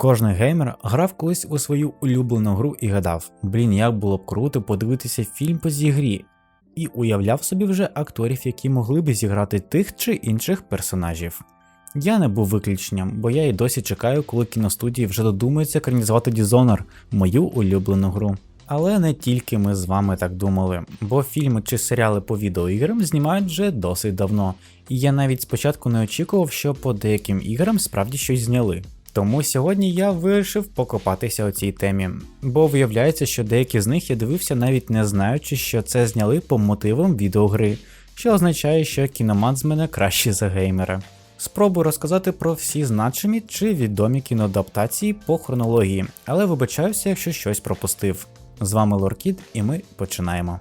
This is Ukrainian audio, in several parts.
Кожний геймер грав колись у свою улюблену гру і гадав, блін, як було б круто подивитися фільм по цій грі, і уявляв собі вже акторів, які могли б зіграти тих чи інших персонажів. Я не був виключенням, бо я і досі чекаю, коли кіностудії вже додумаються екранізувати Dishonored, мою улюблену гру. Але не тільки ми з вами так думали, бо фільми чи серіали по відеоіграм знімають вже досить давно, і я навіть спочатку не очікував, що по деяким іграм справді щось зняли. Тому сьогодні я вирішив покопатися у цій темі, бо виявляється, що деякі з них я дивився навіть не знаючи, що це зняли по мотивам відеогри, що означає, що кіномат з мене кращий за геймера. Спробую розказати про всі значимі чи відомі кіноадаптації по хронології, але вибачаюся, якщо щось пропустив. З вами Лоркід, і ми починаємо.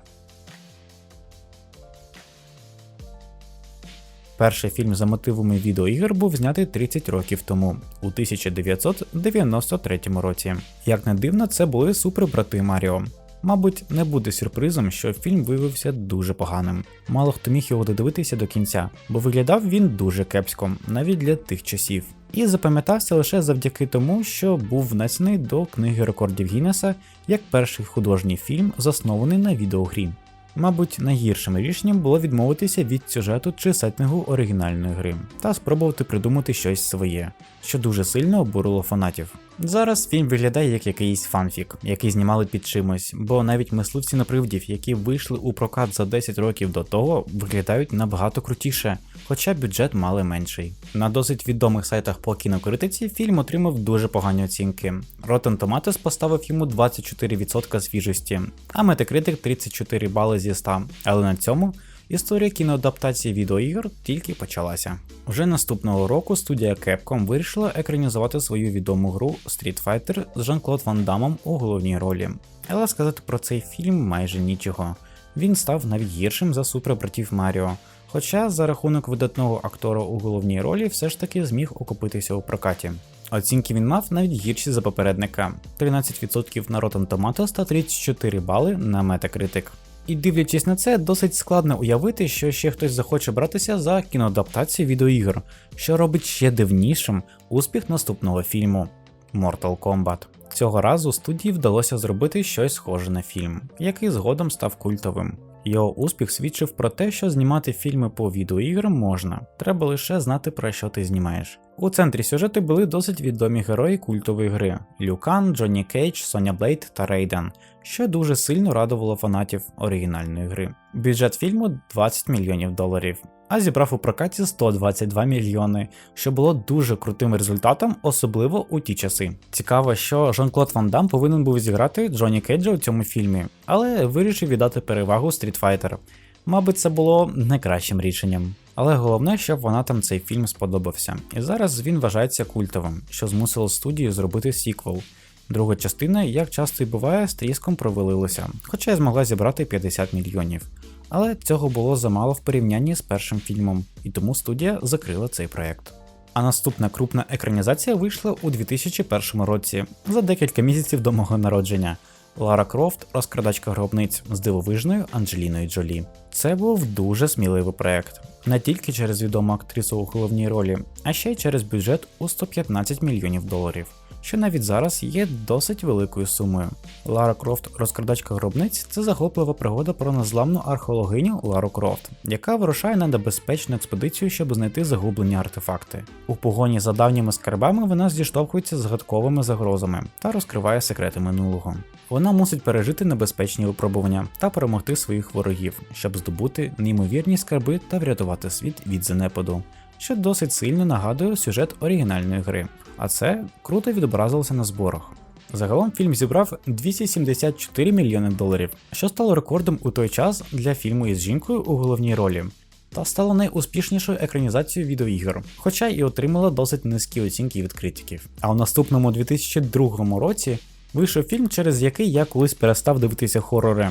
Перший фільм за мотивами відеоігр був знятий 30 років тому, у 1993 році. Як не дивно, це були супербрати Маріо. Мабуть, не буде сюрпризом, що фільм виявився дуже поганим. Мало хто міг його додивитися до кінця, бо виглядав він дуже кепсько, навіть для тих часів. І запам'ятався лише завдяки тому, що був внесений до книги рекордів Гіннеса як перший художній фільм, заснований на відеогрі. Мабуть, найгіршим рішенням було відмовитися від сюжету чи сеттингу оригінальної гри та спробувати придумати щось своє, що дуже сильно обурило фанатів. Зараз фільм виглядає як якийсь фанфік, який знімали під чимось, бо навіть мисливці на привидів, які вийшли у прокат за 10 років до того, виглядають набагато крутіше, хоча бюджет мали менший. На досить відомих сайтах по кінокритиці фільм отримав дуже погані оцінки. Rotten Tomatoes поставив йому 24% свіжості, а Metacritic 34 бали зі 100, але на цьому Історія кіноадаптації відеоігр тільки почалася. Вже наступного року студія Capcom вирішила екранізувати свою відому гру Street Fighter з Жан-Клод Ван Дамом у головній ролі. Але сказати про цей фільм майже нічого. Він став навіть гіршим за супербратів Маріо. Хоча за рахунок видатного актора у головній ролі все ж таки зміг окупитися у прокаті. Оцінки він мав навіть гірші за попередника: 13% на Rotten Tomatoes та 34 бали на Metacritic. І дивлячись на це, досить складно уявити, що ще хтось захоче братися за кіноадаптацію відеоігр, що робить ще дивнішим успіх наступного фільму Mortal Kombat. Цього разу студії вдалося зробити щось схоже на фільм, який згодом став культовим. Його успіх свідчив про те, що знімати фільми по відеоіграм можна, треба лише знати про що ти знімаєш. У центрі сюжету були досить відомі герої культової гри: Люкан, Джонні Кейдж, Соня Блейд та Рейден, що дуже сильно радувало фанатів оригінальної гри. Бюджет фільму 20 мільйонів доларів, а зібрав у прокаті 122 мільйони, що було дуже крутим результатом, особливо у ті часи. Цікаво, що Жан-Клод Ван Дам повинен був зіграти Джонні Кейджа у цьому фільмі, але вирішив віддати перевагу Street Fighter. Мабуть, це було найкращим рішенням. Але головне, щоб фанатам цей фільм сподобався. І зараз він вважається культовим, що змусило студію зробити сіквел. Друга частина, як часто і буває, з тріском провалилася, хоча й змогла зібрати 50 мільйонів. Але цього було замало в порівнянні з першим фільмом, і тому студія закрила цей проект. А наступна крупна екранізація вийшла у 2001 році, за декілька місяців до мого народження. Лара Крофт, розкрадачка гробниць з дивовижною Анджеліною Джолі. Це був дуже сміливий проект, не тільки через відому актрису у головній ролі, а ще й через бюджет у 115 мільйонів доларів, що навіть зараз є досить великою сумою. Лара Крофт, розкрадачка гробниць це захоплива пригода про незламну археологиню Лару Крофт, яка вирушає на небезпечну експедицію, щоб знайти загублені артефакти. У погоні за давніми скарбами вона зіштовхується з гадковими загрозами та розкриває секрети минулого. Вона мусить пережити небезпечні випробування та перемогти своїх ворогів, щоб здобути неймовірні скарби та врятувати світ від занепаду, що досить сильно нагадує сюжет оригінальної гри, а це круто відобразилося на зборах. Загалом фільм зібрав 274 мільйони доларів, що стало рекордом у той час для фільму із жінкою у головній ролі. Та стало найуспішнішою екранізацією відеоігр, хоча і отримала досить низькі оцінки від критиків. А у наступному 2002 році Вийшов фільм, через який я колись перестав дивитися хорори.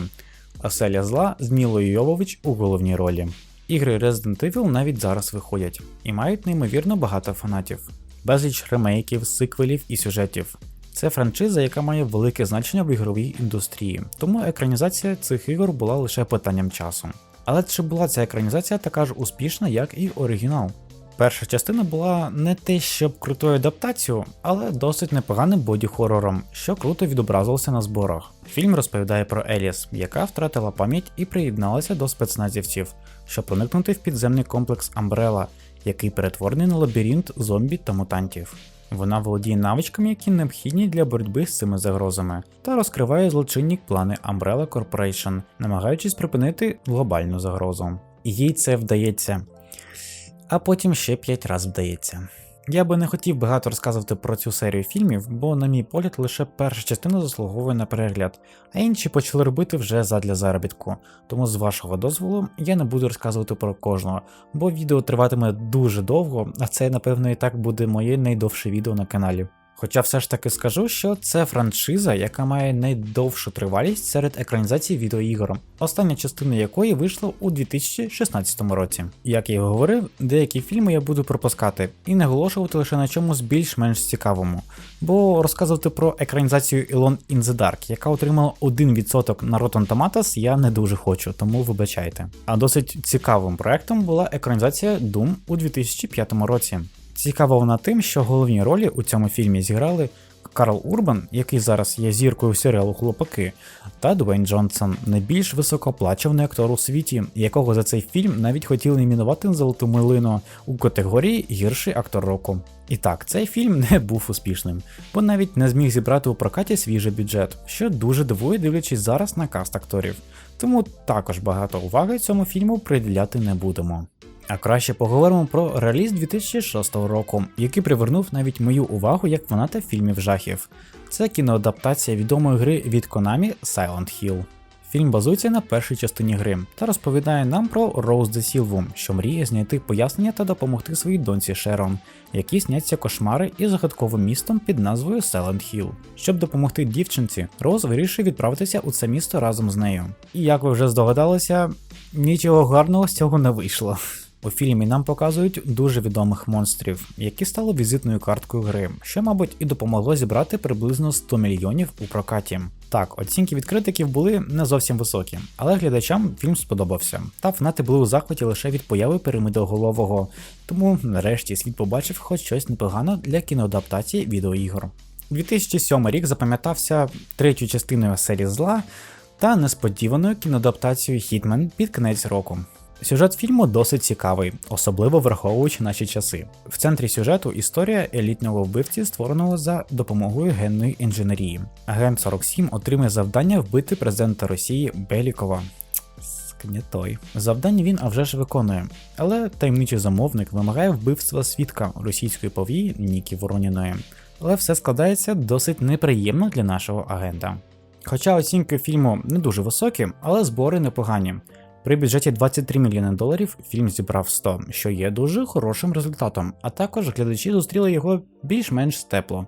Оселя зла з Мілою Йовович у головній ролі. Ігри Resident Evil навіть зараз виходять і мають неймовірно багато фанатів, безліч ремейків, сиквелів і сюжетів. Це франшиза, яка має велике значення в ігровій індустрії, тому екранізація цих ігор була лише питанням часу. Але чи була ця екранізація така ж успішна, як і оригінал? Перша частина була не те, щоб крутою адаптацією, але досить непоганим боді-хорором, що круто відобразилося на зборах. Фільм розповідає про Еліс, яка втратила пам'ять і приєдналася до спецназівців, щоб проникнути в підземний комплекс Амбрела, який перетворений на лабіринт зомбі та мутантів. Вона володіє навичками, які необхідні для боротьби з цими загрозами, та розкриває злочинні плани Umbrella Corporation, намагаючись припинити глобальну загрозу. Їй це вдається. А потім ще 5 разів вдається. Я би не хотів багато розказувати про цю серію фільмів, бо, на мій погляд, лише перша частина заслуговує на перегляд, а інші почали робити вже задля заробітку. Тому з вашого дозволу я не буду розказувати про кожного, бо відео триватиме дуже довго, а це, напевно, і так буде моє найдовше відео на каналі. Хоча все ж таки скажу, що це франшиза, яка має найдовшу тривалість серед екранізацій відеоігор, остання частина якої вийшла у 2016 році. Як я і говорив, деякі фільми я буду пропускати і наголошувати лише на чомусь більш-менш цікавому, бо розказувати про екранізацію Elon in the Dark, яка отримала 1% на Rotten Tomatoes, я не дуже хочу, тому вибачайте. А досить цікавим проектом була екранізація Doom у 2005 році. Цікава вона тим, що головні ролі у цьому фільмі зіграли Карл Урбан, який зараз є зіркою серіалу Хлопаки, та Дуейн Джонсон, найбільш високооплачуваний актор у світі, якого за цей фільм навіть хотіли іменувати на золоту милину у категорії гірший актор року. І так, цей фільм не був успішним, бо навіть не зміг зібрати у прокаті свіжий бюджет, що дуже дивує, дивлячись зараз на каст акторів. Тому також багато уваги цьому фільму приділяти не будемо. А краще поговоримо про реліз 2006 року, який привернув навіть мою увагу як фаната фільмів жахів. Це кіноадаптація відомої гри від Konami Silent Hill. Фільм базується на першій частині гри та розповідає нам про Роуз де Сілву, що мріє знайти пояснення та допомогти своїй доньці Шерон, які сняться кошмари із загадковим містом під назвою Silent Hill. Щоб допомогти дівчинці, Роуз вирішує відправитися у це місто разом з нею. І як ви вже здогадалися, нічого гарного з цього не вийшло. У фільмі нам показують дуже відомих монстрів, які стали візитною карткою гри, що, мабуть, і допомогло зібрати приблизно 100 мільйонів у прокаті. Так, оцінки від критиків були не зовсім високі, але глядачам фільм сподобався. Та фанати були у захваті лише від появи пірамидоголового, тому нарешті світ побачив хоч щось непогано для кіноадаптації відеоігор. 2007 рік запам'ятався третьою частиною серії зла та несподіваною кіноадаптацією Хітмен під кінець року. Сюжет фільму досить цікавий, особливо враховуючи наші часи. В центрі сюжету історія елітного вбивці, створеного за допомогою генної інженерії. Агент 47 отримує завдання вбити президента Росії Белікова. Не той. Завдання він а вже ж виконує, але таємничий замовник вимагає вбивства свідка російської повії Нікі Вороніної. Але все складається досить неприємно для нашого агента. Хоча оцінки фільму не дуже високі, але збори непогані. При бюджеті 23 мільйони доларів фільм зібрав 100, що є дуже хорошим результатом, а також глядачі зустріли його більш-менш тепло,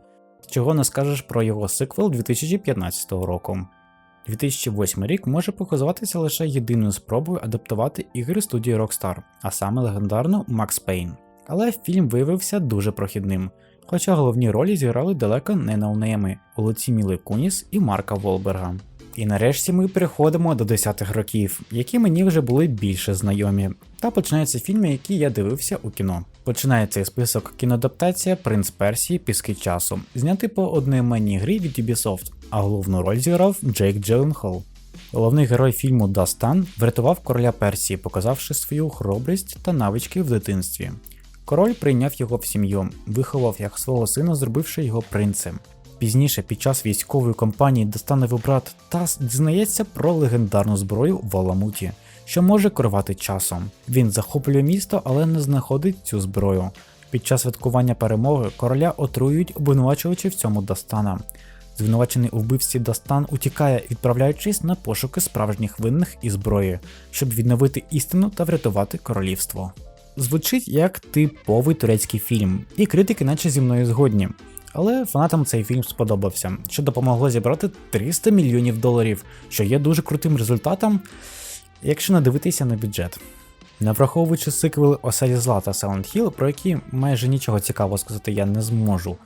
чого не скажеш про його сиквел 2015 року. 2008 рік може показуватися лише єдиною спробою адаптувати ігри студії Rockstar, а саме легендарну Max Payne. Але фільм виявився дуже прохідним, хоча головні ролі зіграли далеко не ноунейми у лиці Міли Куніс і Марка Волберга. І нарешті ми переходимо до 10-х років, які мені вже були більше знайомі. Та починаються фільми, які я дивився у кіно. Починається список кіноадаптація Принц Персії Піски часу, знятий по одноіменній грі від Ubisoft, а головну роль зіграв Джейк Джилленхол. Головний герой фільму Дастан врятував короля Персії, показавши свою хоробрість та навички в дитинстві. Король прийняв його в сім'ю, виховав як свого сина, зробивши його принцем. Пізніше, під час військової кампанії Достановий брат Тас дізнається про легендарну зброю в Аламуті, що може керувати часом. Він захоплює місто, але не знаходить цю зброю. Під час святкування перемоги короля отруюють, обвинувачуючи в цьому Дастана. Звинувачений у вбивстві Дастан утікає, відправляючись на пошуки справжніх винних і зброї, щоб відновити істину та врятувати королівство. Звучить як типовий турецький фільм, і критики, наче зі мною згодні. Але фанатам цей фільм сподобався, що допомогло зібрати 300 мільйонів доларів, що є дуже крутим результатом, якщо не дивитися на бюджет. Не враховуючи сиквели Оселі Зла та Silent Hill, про які майже нічого цікавого сказати я не зможу.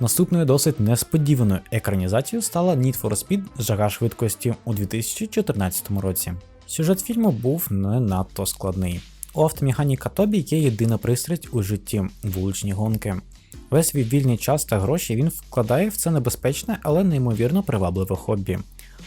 Наступною досить несподіваною екранізацією стала Need for Speed Жага швидкості у 2014 році. Сюжет фільму був не надто складний. У автомеханіка Тобі є єдина пристрасть у житті вуличні гонки. Весь свій вільний час та гроші він вкладає в це небезпечне, але неймовірно привабливе хобі.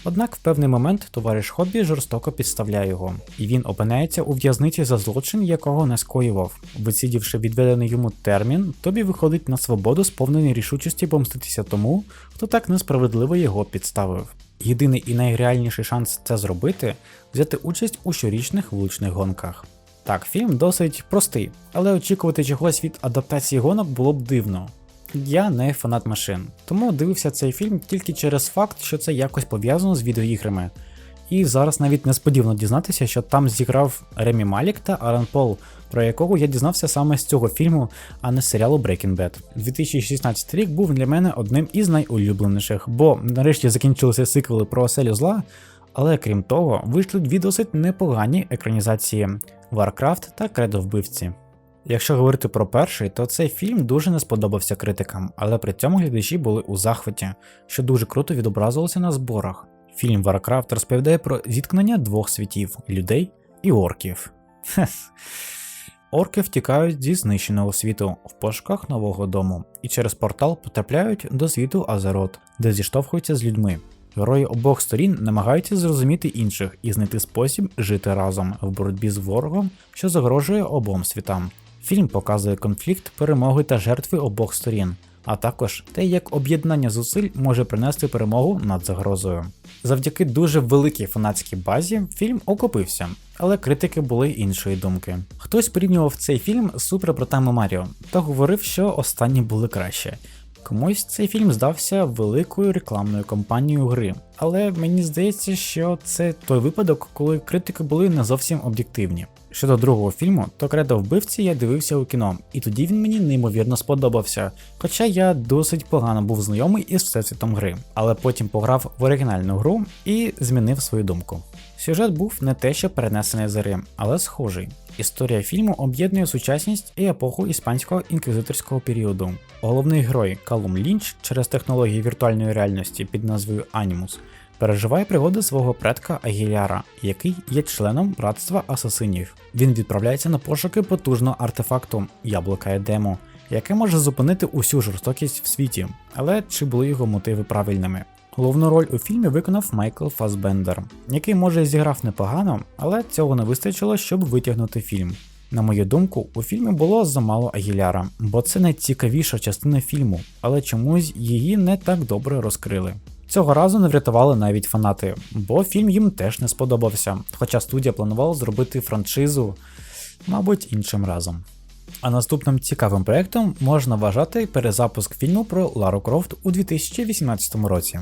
Однак в певний момент товариш хобі жорстоко підставляє його, і він опиняється у в'язниці за злочин, якого не скоював. Висідівши відведений йому термін, Тобі виходить на свободу, сповнений рішучості помститися тому, хто так несправедливо його підставив. Єдиний і найреальніший шанс це зробити взяти участь у щорічних вуличних гонках. Так, фільм досить простий, але очікувати чогось від адаптації гонок було б дивно. Я не фанат машин, тому дивився цей фільм тільки через факт, що це якось пов'язано з відеоіграми. І зараз навіть несподівано дізнатися, що там зіграв Ремі Малік та Аран Пол, про якого я дізнався саме з цього фільму, а не з серіалу Breaking Bad. 2016 рік був для мене одним із найулюбленіших, бо нарешті закінчилися сиквели про оселю зла, але крім того, вийшли дві досить непогані екранізації Warcraft та Кредо вбивці. Якщо говорити про перший, то цей фільм дуже не сподобався критикам, але при цьому глядачі були у захваті, що дуже круто відобразилося на зборах. Фільм Warcraft розповідає про зіткнення двох світів людей і орків. Орки втікають зі знищеного світу в пошуках нового дому і через портал потрапляють до світу Азерот, де зіштовхуються з людьми. Герої обох сторін намагаються зрозуміти інших і знайти спосіб жити разом в боротьбі з ворогом, що загрожує обом світам. Фільм показує конфлікт, перемоги та жертви обох сторін, а також те, як об'єднання зусиль може принести перемогу над загрозою. Завдяки дуже великій фанатській базі фільм окупився, але критики були іншої думки. Хтось порівнював цей фільм з супербратами Маріо та говорив, що останні були краще. Комусь цей фільм здався великою рекламною кампанією гри, але мені здається, що це той випадок, коли критики були не зовсім об'єктивні. Щодо другого фільму, то кредо вбивці я дивився у кіно, і тоді він мені неймовірно сподобався. Хоча я досить погано був знайомий із всесвітом гри, але потім пограв в оригінальну гру і змінив свою думку. Сюжет був не те, що перенесений з гри, але схожий. Історія фільму об'єднує сучасність і епоху іспанського інквізиторського періоду. Головний герой Калум Лінч через технології віртуальної реальності під назвою Анімус переживає пригоди свого предка Агіляра, який є членом братства асасинів. Він відправляється на пошуки потужного артефакту яблука Едему, яке може зупинити усю жорстокість в світі, але чи були його мотиви правильними? Головну роль у фільмі виконав Майкл Фасбендер, який може зіграв непогано, але цього не вистачило, щоб витягнути фільм. На мою думку, у фільмі було замало Агіляра, бо це найцікавіша частина фільму, але чомусь її не так добре розкрили. Цього разу не врятували навіть фанати, бо фільм їм теж не сподобався, хоча студія планувала зробити франшизу, мабуть, іншим разом. А наступним цікавим проєктом можна вважати перезапуск фільму про Лару Крофт у 2018 році.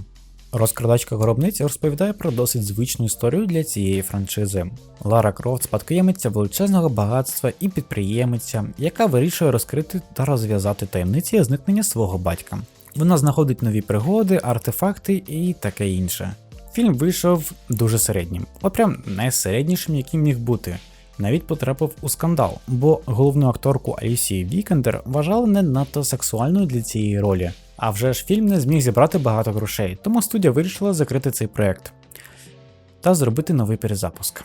Розкрадачка гробниць розповідає про досить звичну історію для цієї франшизи. Лара Крофт спадкоємиця величезного багатства і підприємиця, яка вирішує розкрити та розв'язати таємниці зникнення свого батька. Вона знаходить нові пригоди, артефакти і таке інше. Фільм вийшов дуже середнім, от прям найсереднішим, яким міг бути. Навіть потрапив у скандал, бо головну акторку Алісії Вікендер вважали не надто сексуальною для цієї ролі. А вже ж фільм не зміг зібрати багато грошей, тому студія вирішила закрити цей проект та зробити новий перезапуск.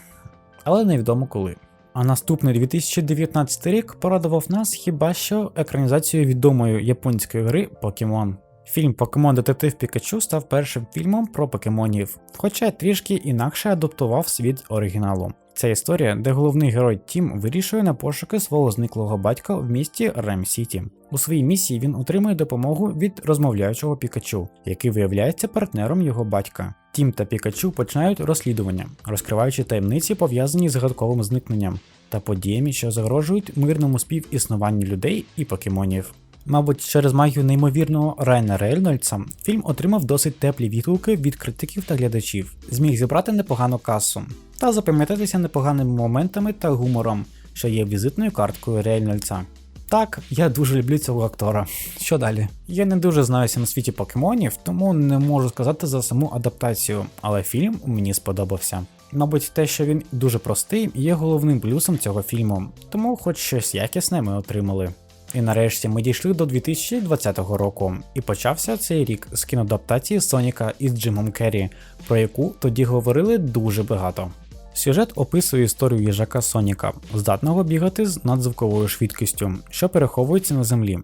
Але невідомо коли. А наступний 2019 рік порадував нас хіба що екранізацією відомої японської гри Pokemon. Фільм Покемон Детектив Пікачу став першим фільмом про покемонів, хоча трішки інакше адаптував світ оригіналу. Це історія, де головний герой Тім вирішує на пошуки свого зниклого батька в місті Рем Сіті. У своїй місії він отримує допомогу від розмовляючого Пікачу, який виявляється партнером його батька. Тім та Пікачу починають розслідування, розкриваючи таємниці, пов'язані з загадковим зникненням та подіями, що загрожують мирному співіснуванню людей і покемонів. Мабуть, через магію неймовірного Райна Рейнольдса фільм отримав досить теплі відгуки від критиків та глядачів, зміг зібрати непогану касу та запам'ятатися непоганими моментами та гумором, що є візитною карткою Рейнольдса. Так, я дуже люблю цього актора. Що далі? Я не дуже знаюся на світі покемонів, тому не можу сказати за саму адаптацію, але фільм мені сподобався. Мабуть, те, що він дуже простий, є головним плюсом цього фільму, тому хоч щось якісне ми отримали. І нарешті ми дійшли до 2020 року, і почався цей рік з кіноадаптації Соніка із Джимом Керрі, про яку тоді говорили дуже багато. Сюжет описує історію їжака Соніка, здатного бігати з надзвуковою швидкістю, що переховується на землі.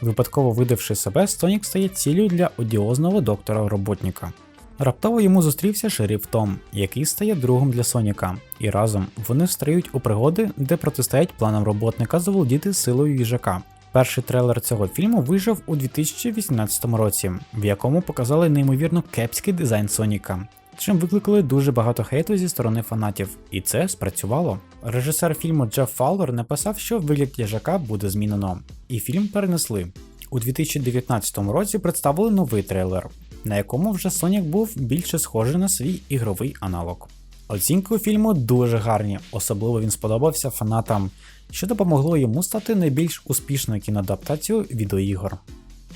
Випадково видавши себе, Сонік стає ціллю для одіозного доктора роботника. Раптово йому зустрівся шериф Том, який стає другом для Соніка, і разом вони встають у пригоди, де протистоять планам роботника заволодіти силою їжака. Перший трейлер цього фільму вийшов у 2018 році, в якому показали неймовірно кепський дизайн Соніка, чим викликали дуже багато хейту зі сторони фанатів, і це спрацювало. Режисер фільму Джеф Фаулер написав, що вигляд їжака буде змінено, і фільм перенесли. У 2019 році представили новий трейлер, на якому вже Сонік був більше схожий на свій ігровий аналог. Оцінки у фільму дуже гарні, особливо він сподобався фанатам, що допомогло йому стати найбільш успішною кіноадаптацією відеоігор.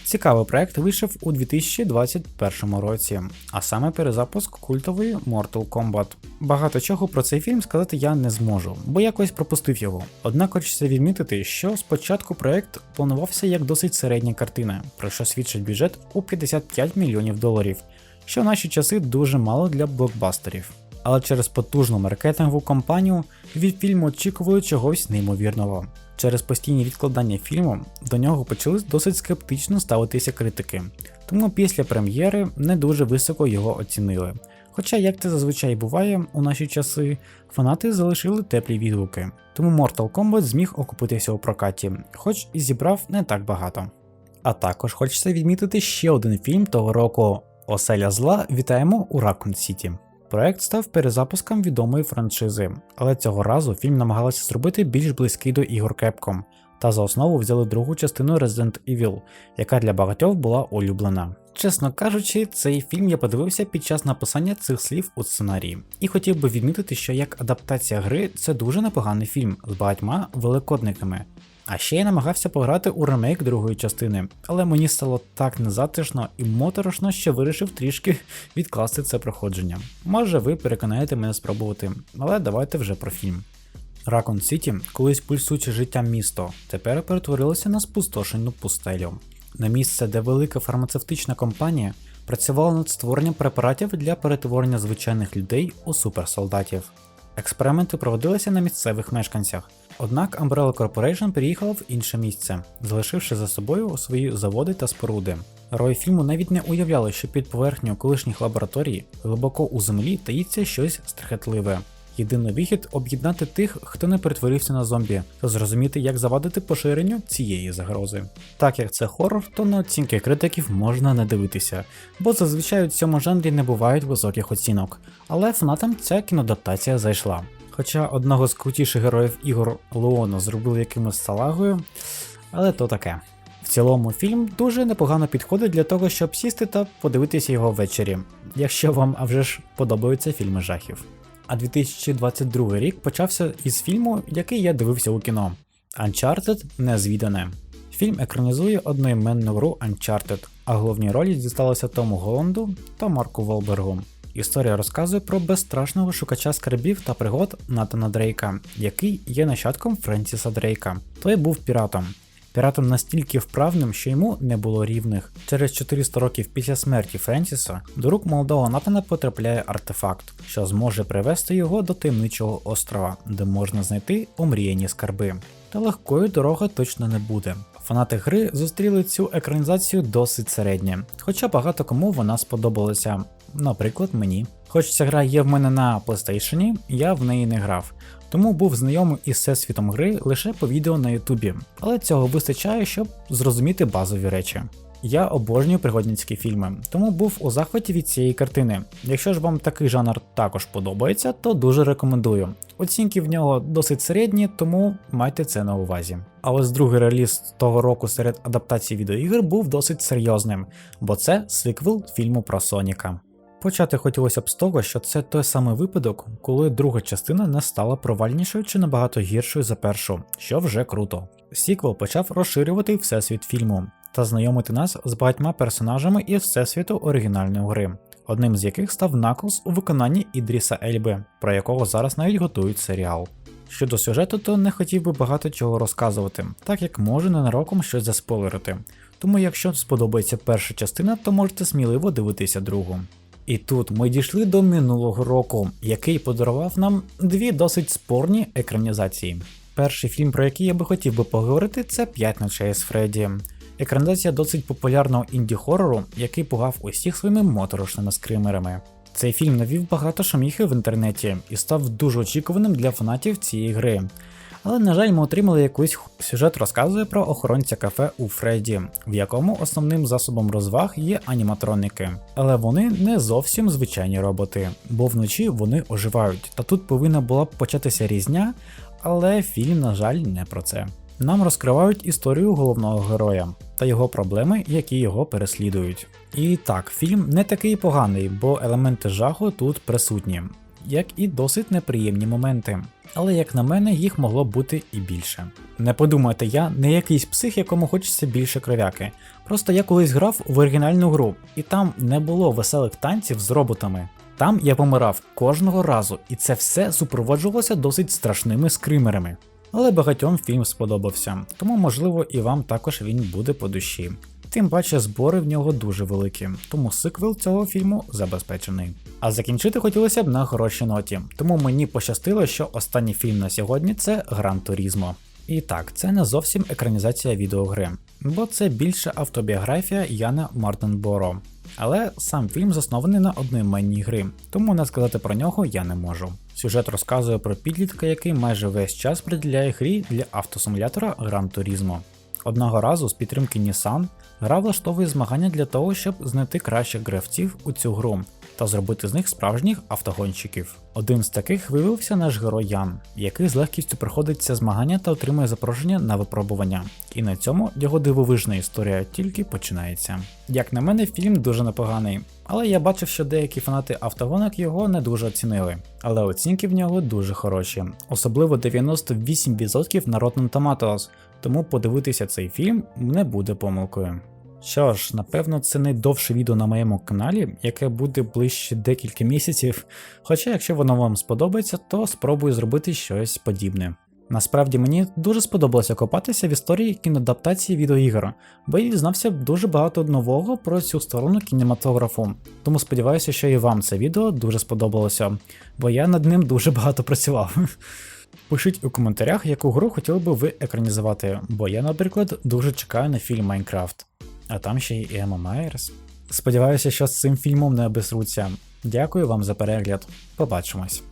Цікавий проект вийшов у 2021 році, а саме перезапуск культової Mortal Kombat. Багато чого про цей фільм сказати я не зможу, бо якось пропустив його. Однак хочеться відмітити, що спочатку проект планувався як досить середня картина, про що свідчить бюджет у 55 мільйонів доларів, що в наші часи дуже мало для блокбастерів. Але через потужну маркетингову кампанію від фільму очікували чогось неймовірного. Через постійні відкладання фільму до нього почали досить скептично ставитися критики, тому після прем'єри не дуже високо його оцінили. Хоча, як це зазвичай буває у наші часи, фанати залишили теплі відгуки, тому Mortal Kombat зміг окупитися у прокаті, хоч і зібрав не так багато. А також хочеться відмітити ще один фільм того року Оселя зла вітаємо у Raccoon City. Проект став перезапуском відомої франшизи, але цього разу фільм намагалися зробити більш близький до ігор Capcom, та за основу взяли другу частину Resident Evil, яка для багатьох була улюблена. Чесно кажучи, цей фільм я подивився під час написання цих слів у сценарії, і хотів би відмітити, що як адаптація гри це дуже непоганий фільм з багатьма великодниками. А ще я намагався пограти у ремейк другої частини, але мені стало так незатишно і моторошно, що вирішив трішки відкласти це проходження. Може ви переконаєте мене спробувати, але давайте вже про фільм. Ракон Сіті, колись пульсуче життя місто, тепер перетворилося на спустошену пустелю. На місце, де велика фармацевтична компанія працювала над створенням препаратів для перетворення звичайних людей у суперсолдатів. Експерименти проводилися на місцевих мешканцях, однак Umbrella Corporation переїхала в інше місце, залишивши за собою свої заводи та споруди. Герої фільму навіть не уявляли, що під поверхнею колишніх лабораторій глибоко у землі таїться щось страхетливе. Єдиний вихід об'єднати тих, хто не перетворився на зомбі, та зрозуміти, як завадити поширенню цієї загрози. Так як це хорор, то на оцінки критиків можна не дивитися, бо зазвичай у цьому жанрі не бувають високих оцінок, але фанатам ця кіноадаптація зайшла. Хоча одного з крутіших героїв ігор Леона зробили якимось салагою, але то таке. В цілому фільм дуже непогано підходить для того, щоб сісти та подивитися його ввечері, якщо вам а вже ж подобаються фільми жахів. А 2022 рік почався із фільму, який я дивився у кіно Uncharted Незвідане. Фільм екранізує одноіменну гру Uncharted, а головні ролі дісталися Тому Голланду та Марку Волбергу. Історія розказує про безстрашного шукача скарбів та пригод Натана Дрейка, який є нащадком Френсіса Дрейка. Той був піратом. Піратом настільки вправним, що йому не було рівних. Через 400 років після смерті Френсіса до рук молодого Натана потрапляє артефакт, що зможе привести його до таємничого острова, де можна знайти омріяні скарби. Та легкою дороги точно не буде. Фанати гри зустріли цю екранізацію досить середньо, хоча багато кому вона сподобалася, наприклад, мені. Хоч ця гра є в мене на PlayStation, я в неї не грав, тому був знайомий із всесвітом гри лише по відео на Ютубі, але цього вистачає, щоб зрозуміти базові речі. Я обожнюю пригодницькі фільми, тому був у захваті від цієї картини. Якщо ж вам такий жанр також подобається, то дуже рекомендую. Оцінки в нього досить середні, тому майте це на увазі. А ось другий реліз того року серед адаптацій відеоігр був досить серйозним, бо це сиквел фільму про Соніка. Почати хотілося б з того, що це той самий випадок, коли друга частина не стала провальнішою чи набагато гіршою за першу, що вже круто. Сіквел почав розширювати всесвіт фільму та знайомити нас з багатьма персонажами із всесвіту оригінальної гри, одним з яких став Наклз у виконанні Ідріса Ельби, про якого зараз навіть готують серіал. Щодо сюжету, то не хотів би багато чого розказувати, так як можу ненароком щось заспойлерити. Тому якщо сподобається перша частина, то можете сміливо дивитися другу. І тут ми дійшли до минулого року, який подарував нам дві досить спорні екранізації. Перший фільм, про який я би хотів би поговорити, це «П'ять ночей з Фредді. Екранізація досить популярного інді-хорору, який пугав усіх своїми моторошними скримерами. Цей фільм навів багато шуміхи в інтернеті і став дуже очікуваним для фанатів цієї гри. Але, на жаль, ми отримали якийсь сюжет розказує про охоронця кафе у Фредді, в якому основним засобом розваг є аніматроники. Але вони не зовсім звичайні роботи, бо вночі вони оживають. Та тут повинна була б початися різня, але фільм, на жаль, не про це. Нам розкривають історію головного героя та його проблеми, які його переслідують. І так, фільм не такий поганий, бо елементи жаху тут присутні, як і досить неприємні моменти. Але як на мене, їх могло бути і більше. Не подумайте, я не якийсь псих, якому хочеться більше кров'яки. Просто я колись грав в оригінальну гру, і там не було веселих танців з роботами. Там я помирав кожного разу, і це все супроводжувалося досить страшними скримерами. Але багатьом фільм сподобався, тому можливо і вам також він буде по душі. Тим паче збори в нього дуже великі, тому сиквел цього фільму забезпечений. А закінчити хотілося б на хорошій ноті, тому мені пощастило, що останній фільм на сьогодні це Гран Турізмо. І так, це не зовсім екранізація відеогри, бо це більше автобіографія Яна Мартенборо. Але сам фільм заснований на одноіменній гри, тому не сказати про нього я не можу. Сюжет розказує про підлітка, який майже весь час приділяє грі для автосимулятора Gran Turismo. Одного разу з підтримки Nissan гра влаштовує змагання для того, щоб знайти кращих гравців у цю гру та зробити з них справжніх автогонщиків. Один з таких виявився наш герой Ян, який з легкістю проходить це змагання та отримує запрошення на випробування. І на цьому його дивовижна історія тільки починається. Як на мене, фільм дуже непоганий, але я бачив, що деякі фанати автогонок його не дуже оцінили. Але оцінки в нього дуже хороші, особливо 98% на Rotten Tomatoes, тому подивитися цей фільм не буде помилкою. Що ж, напевно, це найдовше відео на моєму каналі, яке буде ближче декілька місяців. Хоча, якщо воно вам сподобається, то спробую зробити щось подібне. Насправді мені дуже сподобалося копатися в історії кіноадаптації відеоігр, бо я дізнався дуже багато нового про цю сторону кінематографу. Тому сподіваюся, що і вам це відео дуже сподобалося, бо я над ним дуже багато працював. Пишіть у коментарях, яку гру хотіли би ви екранізувати, бо я, наприклад, дуже чекаю на фільм Майнкрафт. А там ще й Ема Майерс. Сподіваюся, що з цим фільмом не обісруться. Дякую вам за перегляд. Побачимось.